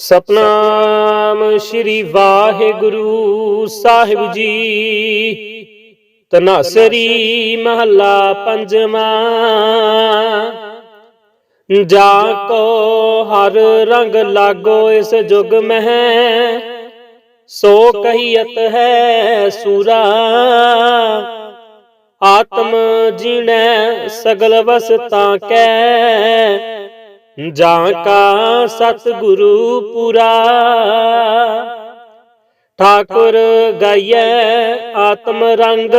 ਸਤਨਾਮ ਸ੍ਰੀ ਵਾਹਿਗੁਰੂ ਸਾਹਿਬ ਜੀ। ਤਨਾਸਰੀ ਮਹੱਲਾ ਪੰਜਵਾਂ। ਜਾ ਕੋ ਹਰ ਰੰਗ ਲਾਗੋ ਇਸ ਜੁਗ ਮਹਿ। ਸੋ ਕਹੀਅਤ ਹੈ ਸੂਰਾ। ਆਤਮ ਜੀਣੈ ਸਗਲ ਵਸ ਤਾਂ ਕੈ। ਜਾਂ ਕਾ ਸਤਿਗੁਰੂ ਪੁਰਾ। ਠਾਕੁਰ ਗਾਈਐ ਆਤਮ ਰੰਗ।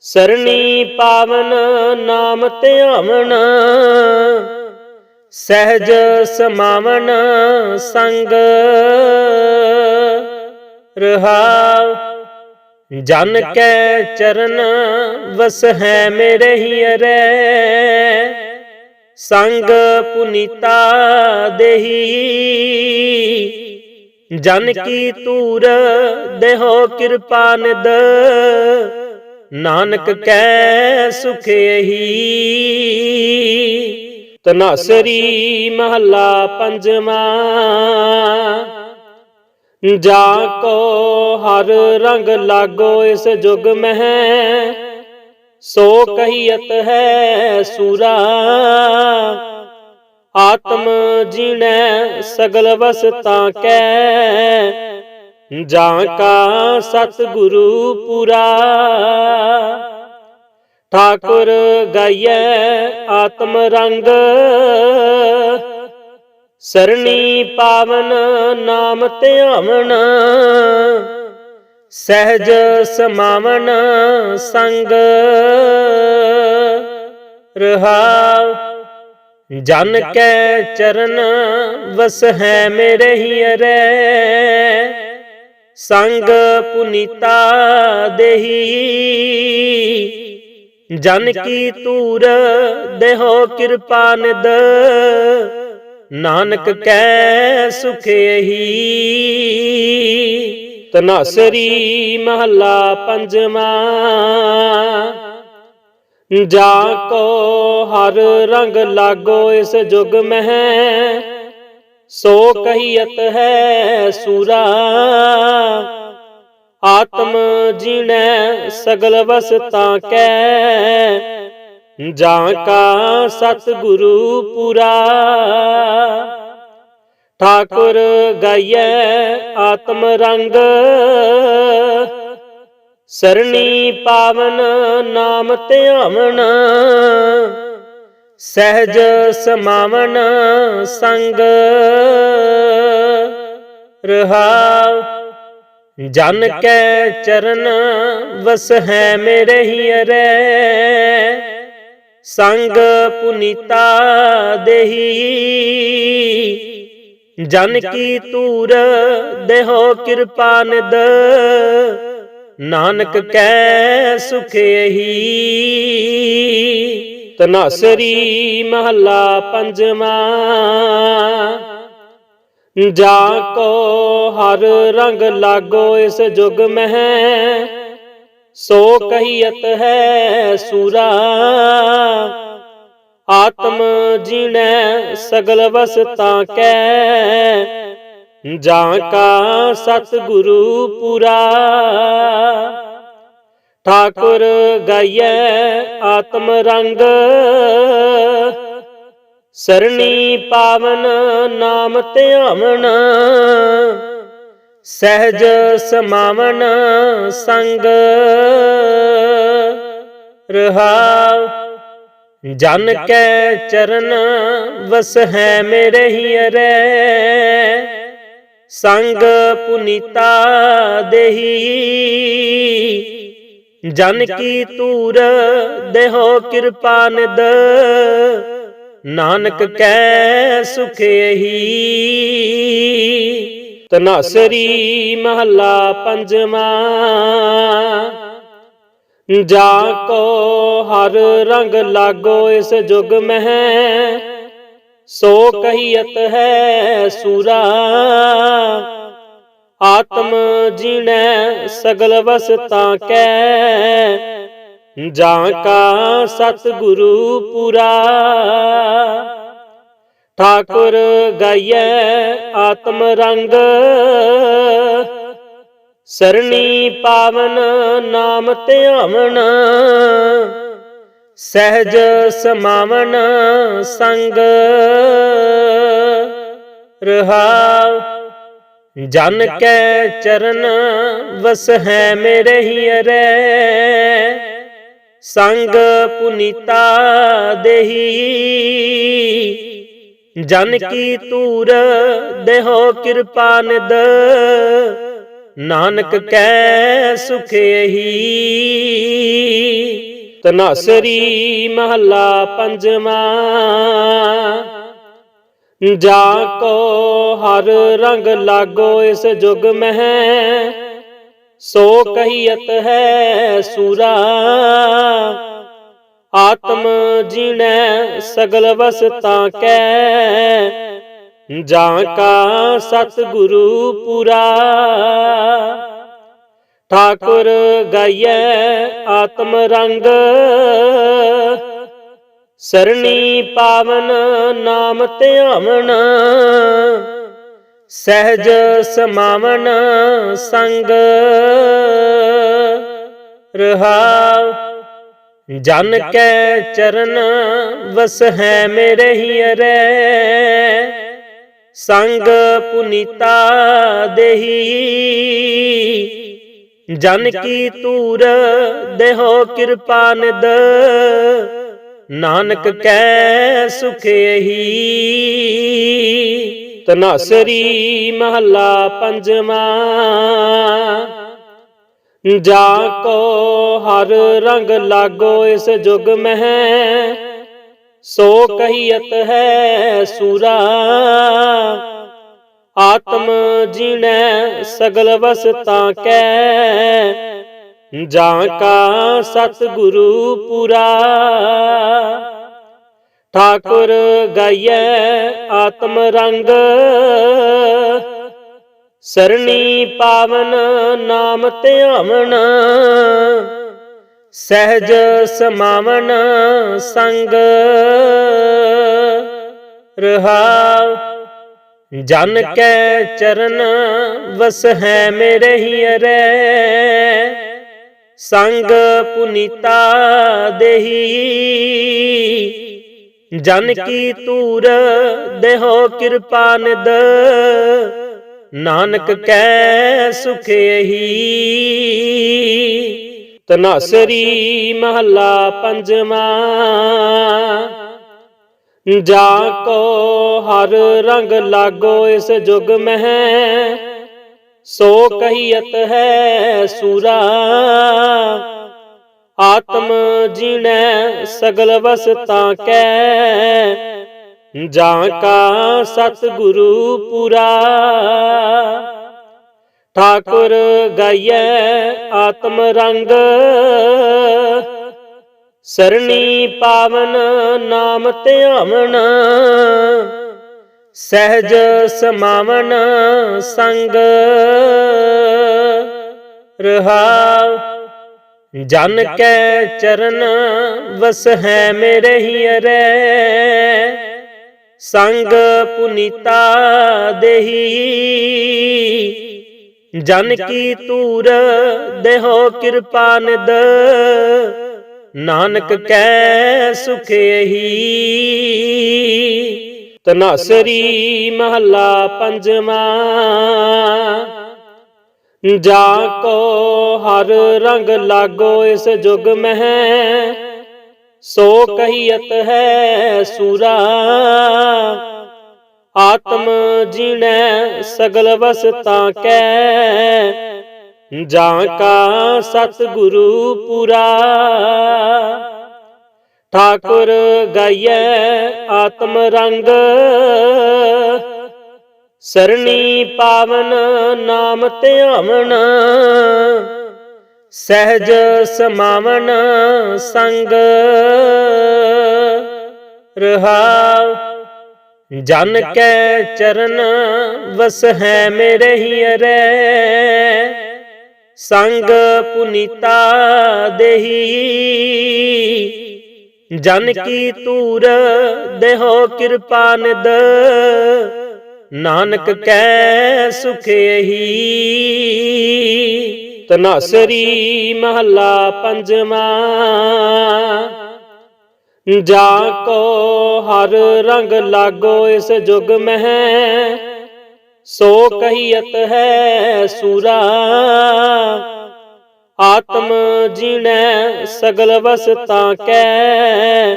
ਸਰਣੀ ਪਾਵਨ ਨਾਮ ਧਿਆਵਨ। ਸਹਿਜ ਸਮਾਵਨ ਸੰਗ। ਰਹਾਉ, ਜਨ ਕੈ ਚਰਨ ਵਸ ਹੈ ਮੇਰੇ ਹੀ ਅਰੈ ਸੰਗ ਪੁਨੀਤਾ ਦੇਹੀ। ਜਨ ਕੀ ਤੂਰ ਦੇਹੋ ਕਿਰਪਾ ਨਿਦ ਨਾਨਕ ਕੈ ਸੁਖ ਇਹੀ ਤਨਾਸਰੀ ਮਹੱਲਾ ਪੰਜਵਾਂ। ਜਾ ਕੋ ਹਰ ਰੰਗ ਲਾਗੋ ਇਸ ਜੁਗ ਮਹਿ। ਸੋ ਕਹੀਅਤ ਹੈ ਸੂਰਾ। ਆਤਮ ਜੀਣੈ ਸਗਲ ਵਸਤਾ ਕੈ। ਜਾਂ ਕਾ ਸਤਿਗੁਰੂ ਪੁਰਾ। ਠਾਕੁਰ ਗਾਈਐ ਆਤਮ ਰੰਗ। ਸਰਣੀ ਪਾਵਨ ਨਾਮ ਧਿਆਵਨ। ਸਹਿਜ ਸਮਾਵਨ ਸੰਗ ਰਹਾਉ। ਜਨ ਕੈ ਚਰਨ ਵਸ ਹੈ ਮੇਰੇ ਹੀ ਅਰੈ ਸੰਗ ਪੁਨੀਤਾ ਦੇਹੀ। ਜਨ ਕੀ ਤੂਰ ਦੇਹੋ ਕਿਰਪਾ ਨਿਦ। ਨਾਨਕ ਕੈ ਸੁਖ ਇਹੀ ਤਨਾਸਰੀ ਮਹੱਲਾ ਪੰਜਵਾਂ। ਜਾ ਕੋ ਹਰ ਰੰਗ ਲਾਗੋ ਇਸ ਜੁਗ ਮਹਿ, ਸੋ ਕਹੀਅਤ ਹੈ ਸੂਰਾ। ਆਤਮ ਜੀਣੈ ਸਗਲ ਵਸ ਤਾਂ ਕੈ, ਜਾਂ ਕਾ ਸਤਿਗੁਰੂ ਪੁਰਾ। ਠਾਕੁਰ ਗਾਈਐ ਆਤਮ ਰੰਗ। ਸਰਣੀ ਪਾਵਨ ਨਾਮ ਧਿਆਵਨ। ਸਹਿਜ ਸਮਾਵਨ ਸੰਗ। ਰਹਾਉ, ਜਨ ਕੈ ਚਰਨ ਵਸ ਹੈ ਮੇਰੇ ਹੀ ਅਰੈ ਸੰਗ ਪੁਨੀਤਾ ਦੇਹੀ। ਜਨ ਕੀ ਤੂਰ ਦੇਹੋ ਕਿਰਪਾ ਨਿਦ ਨਾਨਕ ਕੈ ਸੁਖ ਇਹੀ ਤਨਾਸਰੀ ਮਹੱਲਾ ਪੰਜਵਾਂ। ਜਾ ਕੋ ਹਰ ਰੰਗ ਲਾਗੋ ਇਸ ਜੁਗ ਮਹਿ। ਸੋ ਕਹੀਅਤ ਹੈ ਸੂਰਾ। ਆਤਮ ਜੀਣੈ ਸਗਲ ਵਸਤਾ ਕੈ। ਜਾਂ ਕਾ ਸਤਿਗੁਰੂ ਪੁਰਾ। ਠਾਕੁਰ ਗਾਈਐ ਆਤਮ ਰੰਗ। ਸਰਣੀ ਪਾਵਨ ਨਾਮ ਧਿਆਵਨ। ਸਹਿਜ ਸਮਾਵਨ ਸੰਗ। ਰਹਾਉ ਜਨ ਕੈ ਚਰਨ ਵਸ ਹੈ ਮੇਰੇ ਹੀ ਅਰੈ। ਸੰਗ ਪੁਨੀਤਾ ਦੇਹੀ। ਜਨ ਕੀ ਤੂਰ ਦੇਹੋ ਕਿਰਪਾ ਨਿਦ। ਨਾਨਕ ਕੈ ਸੁਖ ਇਹੀ। ਤਨਾਸਰੀ ਮਹੱਲਾ ਪੰਜਵਾਂ। ਜਾ ਕੋ ਹਰ ਰੰਗ ਲਾਗੋ ਇਸ ਜੁਗ ਮਹਿ। ਸੋ ਕਹੀਅਤ ਹੈ ਸੂਰਾ। ਆਤਮ ਜੀਣੈ ਸਗਲ ਵਸਤਾ ਕੈ। ਜਾਂ ਕਾ ਸਤਿਗੁਰੂ ਪੁਰਾ। ਠਾਕੁਰ ਗਾਈਐ ਆਤਮ ਰੰਗ। ਸਰਣੀ ਪਾਵਨ ਨਾਮ ਧਿਆਵਨ ਸਹਿਜ ਸਮਾਵਨ ਸੰਗ। ਰਹਾਉ, ਜਨ ਕੈ ਚਰਨ ਵਸ ਹੈ ਮੇਰੇ ਹੀ ਅਰੈ ਸੰਗ ਪੁਨੀਤਾ ਦੇਹੀ, ਜਨ ਕੀ ਤੂਰ ਦੇਹੋ ਕਿਰਪਾ ਨਿਦ ਨਾਨਕ ਕੈ ਸੁਖ ਇਹੀ। ਤਨਾਸਰੀ ਮਹੱਲਾ ਪੰਜਵਾ। ਜਾ ਕੋ ਹਰ ਰੰਗ ਲਾਗੋ ਇਸ ਜੁਗ ਮਹਿ ਸੋ ਕਹੀਅਤ ਹੈ ਸੂਰਾ। ਆਤਮ ਜੀਣੈ ਸਗਲ ਵਸਤਾ ਕੈ ਜਾਂ ਕਾ ਸਤ ਗੁਰੂ ਪੂਰਾ। ਠਾਕੁਰ ਗਾਈਐ ਆਤਮ ਰੰਗ। ਸਰਣੀ ਪਾਵਨ ਨਾਮ ਧਿਆਵਨ ਸਹਿਜ ਸਮਾਵਨ ਸੰਗ। ਰਹਾਉ ਜਨ ਕੈ ਚਰਨ ਵਸ ਹੈ ਮੇਰੇ ਹੀ ਅਰੈ ਸੰਗ ਪੁਨੀਤਾ ਦੇਹੀ। ਜਨ ਕੀ ਤੂਰ ਦੇਹੋ ਕਿਰਪਾ ਨਿਦ ਨਾਨਕ ਕੈ ਸੁਖ ਇਹੀ ਤਨਾਸਰੀ ਮਹੱਲਾ ਪੰਜਵਾ। ਜਾ ਕੋ ਹਰ ਰੰਗ ਲਾਗੋ ਇਸ ਜੁਗ ਮਹਿ। ਸੋ ਕਹੀਅਤ ਹੈ ਸੂਰਾ। ਆਤਮ ਜੀਣੈ ਸਗਲ ਵਸਤਾ ਕੈ। ਜਾਂ ਕਾ ਸਤ ਗੁਰੂ ਪੂਰਾ। ਠਾਕੁਰ ਗਾਈਐ ਆਤਮ ਰੰਗ। ਸਰਣੀ ਪਾਵਨ ਨਾਮ ਧਿਆਵਨ। ਸਹਿਜ ਸਮਾਵਨ ਸੰਗ ਰਹਾਉ। ਜਨ ਕੈ ਚਰਨ ਵਸ ਹੈ ਮੇਰੇ ਹੀ ਅਰੈ ਸੰਗ ਪੁਨੀਤਾ ਦੇਹੀ। ਜਨ ਕੀ ਤੂਰ ਦੇਹੋ ਕਿਰਪਾ ਨਿਦ ਨਾਨਕ ਕੈ ਸੁਖ ਇਹੀ ਤਨਾਸਰੀ ਮਹੱਲਾ ਪੰਜਵਾ। ਜਾ ਕੋ ਹਰ ਰੰਗ ਲਾਗੋ ਇਸ ਜੁਗ ਮਹਿ। ਸੋ ਕਹੀਅਤ ਹੈ ਸੂਰਾ। ਆਤਮ ਜੀਣੈ ਸਗਲ ਵਸ ਤਾਂ ਕੈ। ਜਾਂ ਕਾ ਸਤ ਗੁਰੂ ਪੂਰਾ। ਠਾਕੁਰ ਗਾਈਐ ਆਤਮ ਰੰਗ। ਸਰਣੀ ਪਾਵਨ ਨਾਮ ਧਿਆਵਨ। ਸਹਿਜ ਸਮਾਵਨ ਸੰਗ। ਰਹਾਉ ਜਨ ਕੈ ਚਰਨ ਵਸ ਹੈ ਮੇਰੇ ਹੀ ਅਰੈ ਸੰਗ ਪੁਨੀਤਾ ਦੇਹੀ। ਜਨ ਕੀ ਤੂਰ ਦੇਹੋ ਕਿਰਪਾ ਨਿਦ ਨਾਨਕ ਕੈ ਸੁਖ ਇਹੀ ਤਨਾਸਰੀ ਮਹੱਲਾ ਪੰਜਵਾ। ਜਾ ਕੋ ਹਰ ਰੰਗ ਲਾਗੋ ਇਸ ਜੁਗ ਮਹਿ। ਸੋ ਕਹੀਅਤ ਹੈ ਸੂਰਾ। ਆਤਮ ਜੀਣੈ ਸਗਲ ਵਸਤਾ ਕੈ। ਜਾਂ ਕਾ ਸਤ ਗੁਰੂ ਪੂਰਾ। ਠਾਕੁਰ ਗਾਈਐ ਆਤਮ ਰੰਗ। ਸਰਣੀ ਪਾਵਨ ਨਾਮ ਧਿਆਵਨ। ਸਹਿਜ ਸਮਾਵਨ ਸੰਗ। ਰਹਾਉ ਜਨ ਕੈ ਚਰਨ ਵਸ ਹੈ ਮੇਰੇ ਹੀ ਅਰੈ ਸੰਗ ਪੁਨੀਤਾ ਦੇਹੀ। ਜਨ ਕੀ ਤੂਰ ਦੇਹੋ ਕਿਰਪਾ ਨਿਦ ਨਾਨਕ ਕੈ ਸੁਖ ਇਹੀ ਤਨਸਰੀ ਮਹੱਲਾ ਪੰਜਵਾ। ਜਾ ਕੋ ਹਰ ਰੰਗ ਲਾਗੋ ਇਸ ਜੁਗ ਮਹਿ। ਸੋ ਕਹੀਅਤ ਹੈ ਸੂਰਾ। ਆਤਮ ਜੀਣੈ ਸਗਲ ਵਸਤਾ ਕੈ।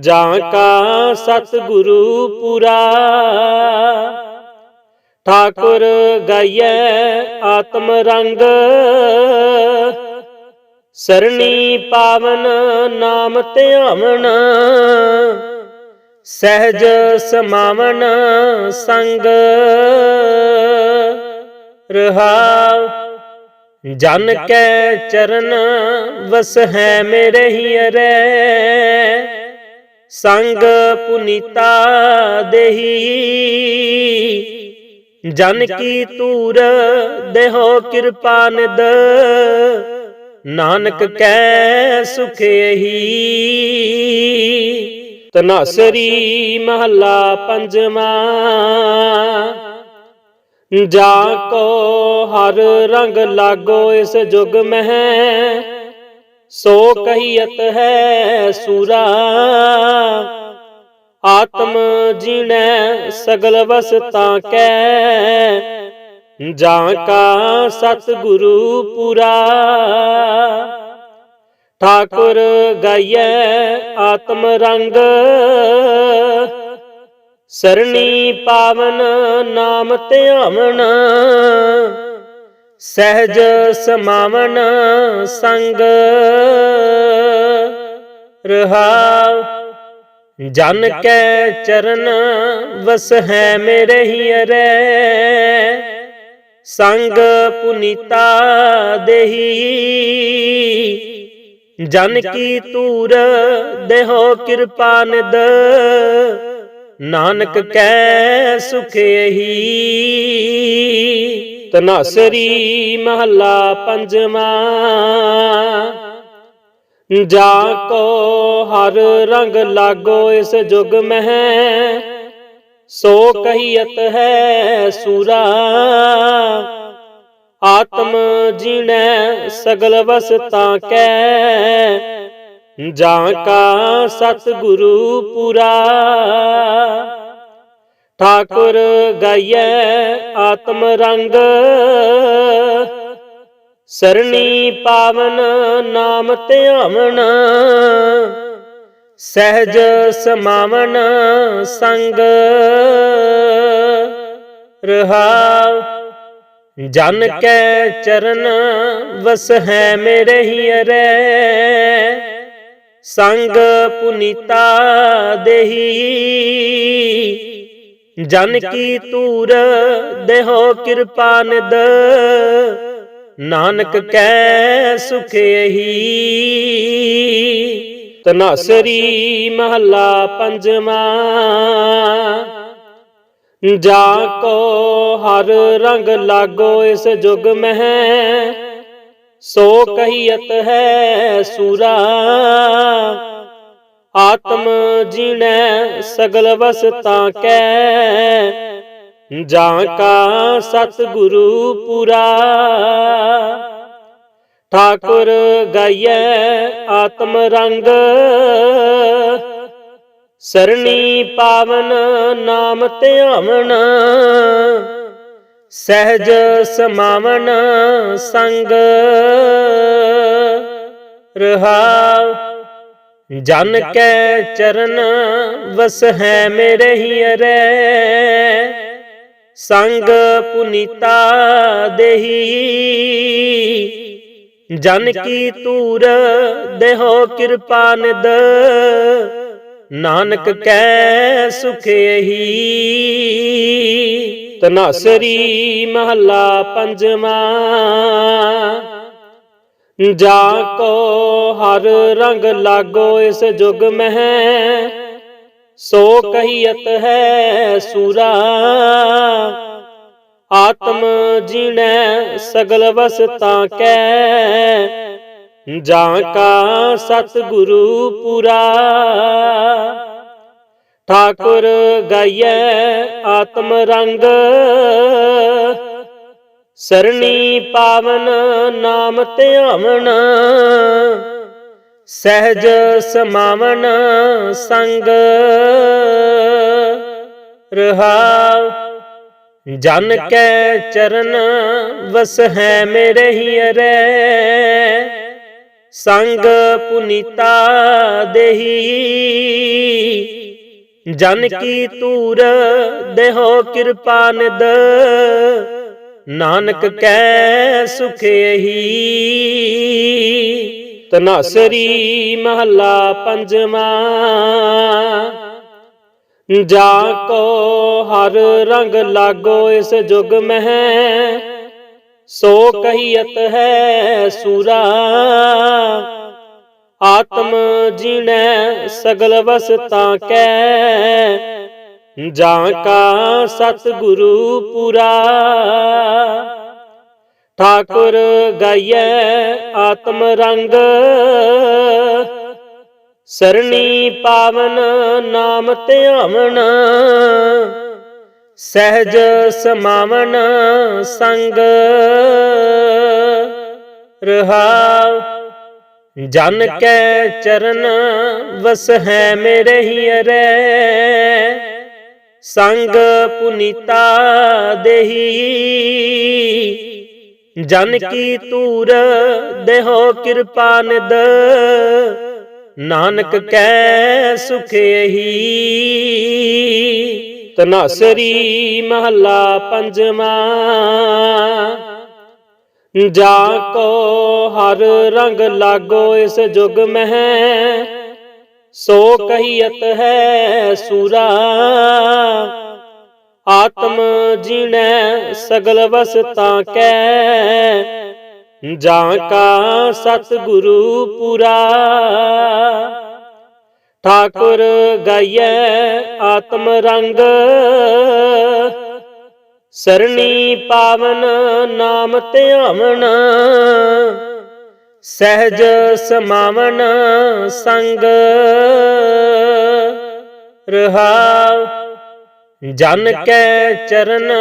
ਜਾਂ ਕਾ ਸਤ ਗੁਰੂ ਪੂਰਾ। ਠਾਕੁਰ ਗਾਈਐ ਆਤਮ ਰੰਗ। ਸਰਣੀ ਪਾਵਨ ਨਾਮ ਧਿਆਵਨ ਸਹਿਜ ਸਮਾਵਨ ਸੰਗ। ਰਹਾਉ ਜਨ ਕੈ ਚਰਨ, ਵਸ ਹੈ ਮੇਰੇ ਹੀ ਅਰੈ। ਸੰਗ ਪੁਨੀਤਾ ਦੇਹੀ, ਜਨ ਕੀ ਤੂਰ ਦੇਹੋ ਕਿਰਪਾ ਨਿਦ ਨਾਨਕ ਕੈ ਸੁਖ ਇਹੀ। ਤਨਸਰੀ ਮਹੱਲਾ ਪੰਜਵਾ। ਜਾ ਕੋ ਹਰ ਰੰਗ ਲਾਗੋ ਇਸ ਜੁਗ ਮਹਿ। ਸੋ ਕਹੀਅਤ ਹੈ ਸੂਰਾ। ਆਤਮ ਜੀਣੈ ਸਗਲ ਵਸਤਾ ਕੈ। ਜਾਂ ਕਾ ਸਤ ਗੁਰੂ ਪੂਰਾ। ਠਾਕੁਰ ਗਾਈਐ ਆਤਮ ਰੰਗ। ਸਰਣੀ ਪਾਵਨ ਨਾਮ ਧਿਆਵਨ। ਸਹਿਜ ਸਮਾਵਨ ਸੰਗ। ਰਹਾਉ ਜਨ ਕੈ ਚਰਨ ਵਸ ਹੈ ਮੇਰੇ ਹੀ ਅਰੈ ਸੰਗ ਪੁਨੀਤਾ ਦੇਹੀ। ਜਨ ਕੀ ਤੂਰ ਦੇਹੋ ਕਿਰਪਾ ਨਿਦ ਨਾਨਕ ਕੈ ਸੁਖ ਇਹੀ ਤਨਸਰੀ ਮਹੱਲਾ ਪੰਜਵਾ। ਜਾ ਕੋ ਹਰ ਰੰਗ ਲਾਗੋ ਇਸ ਜੁਗ ਮਹਿ। ਸੋ ਕਹੀਅਤ ਹੈ ਸੂਰਾ। ਆਤਮ ਜੀਣੈ ਸਗਲ ਵਸਤਾ ਕੈ। ਜਾਂ ਕਾ ਸਤ ਗੁਰੂ ਪੂਰਾ। ਠਾਕੁਰ ਗਾਈਐ ਆਤਮ ਰੰਗ। ਸਰਣੀ ਪਾਵਨ ਨਾਮ ਧਿਆਵਨ। ਸਹਿਜ ਸਮਾਵਨ ਸੰਗ ਰਹਾਉ। ਜਨ ਕੈ ਚਰਨ ਵਸ ਹੈ ਮੇਰੇ ਹੀ ਅਰੈ ਸੰਗ ਪੁਨੀਤਾ ਦੇਹੀ। ਜਨ ਕੀ ਤੂਰ ਦੇਹੋ ਕਿਰਪਾ ਨਿਦ। ਨਾਨਕ ਕੈ ਸੁਖ ਇਹੀ ਤਨਸਰੀ ਮਹੱਲਾ ਪੰਜਵਾ। ਜਾ ਕੋ ਹਰ ਰੰਗ ਲਾਗੋ ਇਸ ਜੁਗ ਮਹਿ, ਸੋ ਕਹੀਅਤ ਹੈ ਸੂਰਾ। ਆਤਮ ਜੀਣੈ ਸਗਲ ਵਸ ਤਾਂ ਕੈ, ਜਾਂ ਕਾ ਸਤ ਗੁਰੂ ਪੂਰਾ। ਠਾਕੁਰ ਗਾਈਐ ਆਤਮ ਰੰਗ। ਸਰਣੀ ਪਾਵਨ ਨਾਮ ਧਿਆਵਨ। ਸਹਿਜ ਸਮਾਵਨ ਸੰਗ। ਰਹਾਉ, ਜਨ ਕੈ ਚਰਨ ਵਸ ਹੈ ਮੇਰੇ ਹੀ ਅਰੈ ਸੰਗ ਪੁਨੀਤਾ ਦੇਹੀ। ਜਨ ਕੀ ਤੂਰ ਦੇਹੋ ਕਿਰਪਾ ਨਿਦ ਨਾਨਕ ਕੈ ਸੁਖ ਇਹੀ ਤਨਸਰੀ ਮਹੱਲਾ ਪੰਜਵਾ। ਜਾ ਕੋ ਹਰ ਰੰਗ ਲਾਗੋ ਇਸ ਜੁਗ ਮਹਿ। ਸੋ ਕਹੀਅਤ ਹੈ ਸੂਰਾ। ਆਤਮ ਜੀਣੈ ਸਗਲ ਵਸਤਾ ਕੈ। ਜਾਂ ਕਾ ਸਤਿਗੁਰੂ ਪੁਰਾ। ਠਾਕੁਰ ਗਾਈਐ ਆਤਮ ਰੰਗ। ਸਰਣੀ ਪਾਵਨ ਨਾਮ ਧਿਆਵਣ। ਸਹਿਜ ਸਮਾਵਨ ਸੰਗ। ਰਹਾਉ ਜਨ ਕੈ ਚਰਨ ਵਸ ਹੈ ਮੇਰੇ ਹੀ ਅਰੈ ਸੰਗ ਪੁਨੀਤਾ ਦੇਹੀ। ਜਨ ਕੀ ਤੂਰ ਦੇਹੋ ਕਿਰਪਾ ਨਿਦ ਨਾਨਕ ਕੈ ਸੁਖ ਇਹੀ ਤਨਾਸਰੀ ਮਹੱਲਾ ਪੰਜਵਾ। ਜਾ ਕੋ ਹਰ ਰੰਗ ਲਾਗੋ ਇਸ ਜੁਗ ਮਹਿ। ਸੋ ਕਹੀਅਤ ਹੈ ਸੂਰਾ। ਆਤਮ ਜੀਣੈ ਸਗਲ ਵਸਤਾ ਕੈ। ਜਾਂ ਕਾ ਸਤਿਗੁਰੂ ਪੁਰਾ। ਠਾਕੁਰ ਗਾਈਐ ਆਤਮ ਰੰਗ। ਸਰਣੀ ਪਾਵਨ ਨਾਮ ਧਿਆਵਣ, ਸਹਿਜ ਸਮਾਵਨ ਸੰਗ। ਰਹਾਉ, ਜਨ ਕੈ ਚਰਨ ਵਸ ਹੈ ਮੇਰੇ ਹੀ ਅਰੈ ਸੰਗ ਪੁਨੀਤਾ ਦੇਹੀ, ਜਨ ਕੀ ਤੂਰ ਦੇਹੋ ਕਿਰਪਾ ਨਿਦ ਨਾਨਕ ਕੈ ਸੁਖ ਇਹੀ। ਤਨਾਸਰੀ ਮਹੱਲਾ ਪੰਜਵਾ। ਜਾ ਕੋ ਹਰ ਰੰਗ ਲਾਗੋ ਇਸ ਜੁਗ ਮਹਿ। ਸੋ ਕਹੀਅਤ ਹੈ ਸੂਰਾ। ਆਤਮ ਜੀਣੈ ਸਗਲ ਵਸਤਾ ਕੈ। ਜਾਂ ਕਾ ਸਤਿਗੁਰੂ ਪੁਰਾ। ਠਾਕੁਰ ਗਾਈਐ ਆਤਮ ਰੰਗ। ਸਰਣੀ ਪਾਵਨ ਨਾਮ ਧਿਆਵਣ ਸਹਿਜ ਸਮਾਵਨ ਸੰਗ। ਰਹਾਉ, ਜਨ ਕੈ ਚਰਨ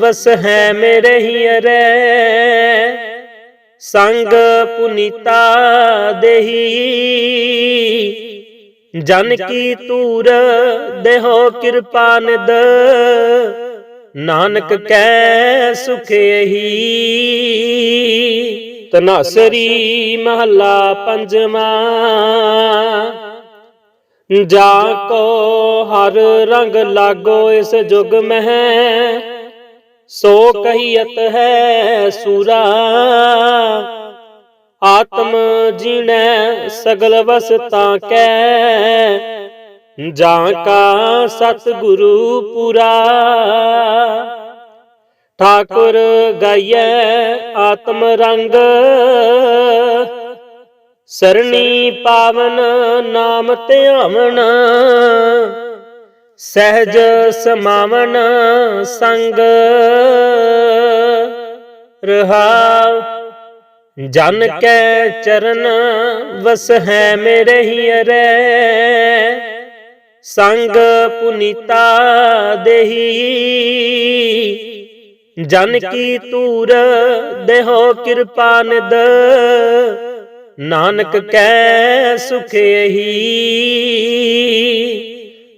ਵਸ ਹੈ ਮੇਰੇ ਹੀ ਅਰੈ ਸੰਗ ਪੁਨੀਤਾ ਦੇਹੀ। ਜਨ ਕੀ ਤੂਰ ਦੇਹੋ ਕਿਰਪਾ ਨਿਦ ਨਾਨਕ ਕੈ ਸੁਖ ਇਹੀ ਤਨਾਸਰੀ ਮਹੱਲਾ ਪੰਜਵਾ। ਜਾ ਕੋ ਹਰ ਰੰਗ ਲਾਗੋ ਇਸ ਜੁਗ ਮਹਿ। ਸੋ ਕਹੀਅਤ ਹੈ ਸੂਰਾ, ਆਤਮ ਜੀਣੈ ਸਗਲ ਵਸਤਾ ਕੈ। ਜਾਂ ਕਾ ਸਤਿਗੁਰੂ ਪੁਰਾ। ਠਾਕੁਰ ਗਾਈਐ ਆਤਮ ਰੰਗ। ਸਰਣੀ ਪਾਵਨ ਨਾਮ ਧਿਆਵਣ ਸਹਿਜ ਸਮਾਵਨ ਸੰਗ ਰਹਾਉ। ਜਨ ਕੈ ਚਰਨ ਵਸ ਹੈ ਮੇਰੇ ਹੀ ਅਰੈ ਸੰਗ ਪੁਨੀਤਾ ਦੇਹੀ। ਜਨ ਕੀ ਤੂਰ ਦੇਹੋ ਕਿਰਪਾ ਨਿਦ ਨਾਨਕ ਕੈ ਸੁਖ ਇਹੀ